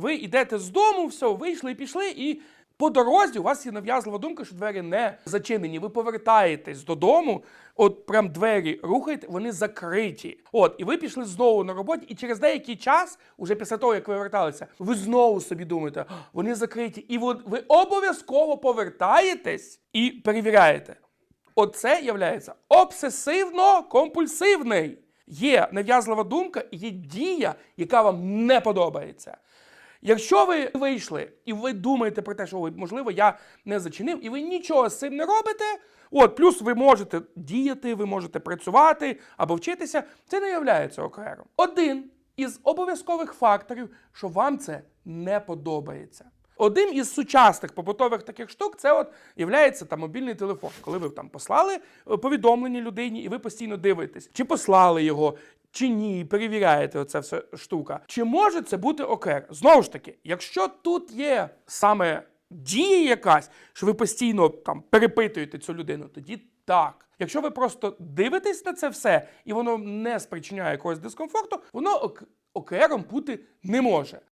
Ви йдете з дому, все, вийшли і пішли, і по дорозі у вас є нав'язлива думка, що двері не зачинені. Ви повертаєтесь додому, от прям двері рухаєте, вони закриті. От, і ви пішли знову на роботі, і через деякий час, уже після того, як ви верталися, ви знову собі думаєте, вони закриті. І от ви обов'язково повертаєтесь і перевіряєте. Оце являється обсесивно-компульсивний. Є нав'язлива думка, є дія, яка вам не подобається. Якщо ви вийшли і ви думаєте про те, що «Ой, можливо, я не зачинив, і ви нічого з цим не робите. От, плюс ви можете діяти, ви можете працювати або вчитися, це не являється ОКРом. Один із обов'язкових факторів, що вам це не подобається. Один із сучасних побутових таких штук це от являється там мобільний телефон, коли ви там послали е, повідомлення людині, і ви постійно дивитесь, чи послали його, чи ні, перевіряєте оце все штука. Чи може це бути ОКР? Знову ж таки, якщо тут є саме дія якась, що ви постійно там перепитуєте цю людину, тоді так. Якщо ви просто дивитесь на це все і воно не спричиняє якогось дискомфорту, воно ок- ОКРом бути не може.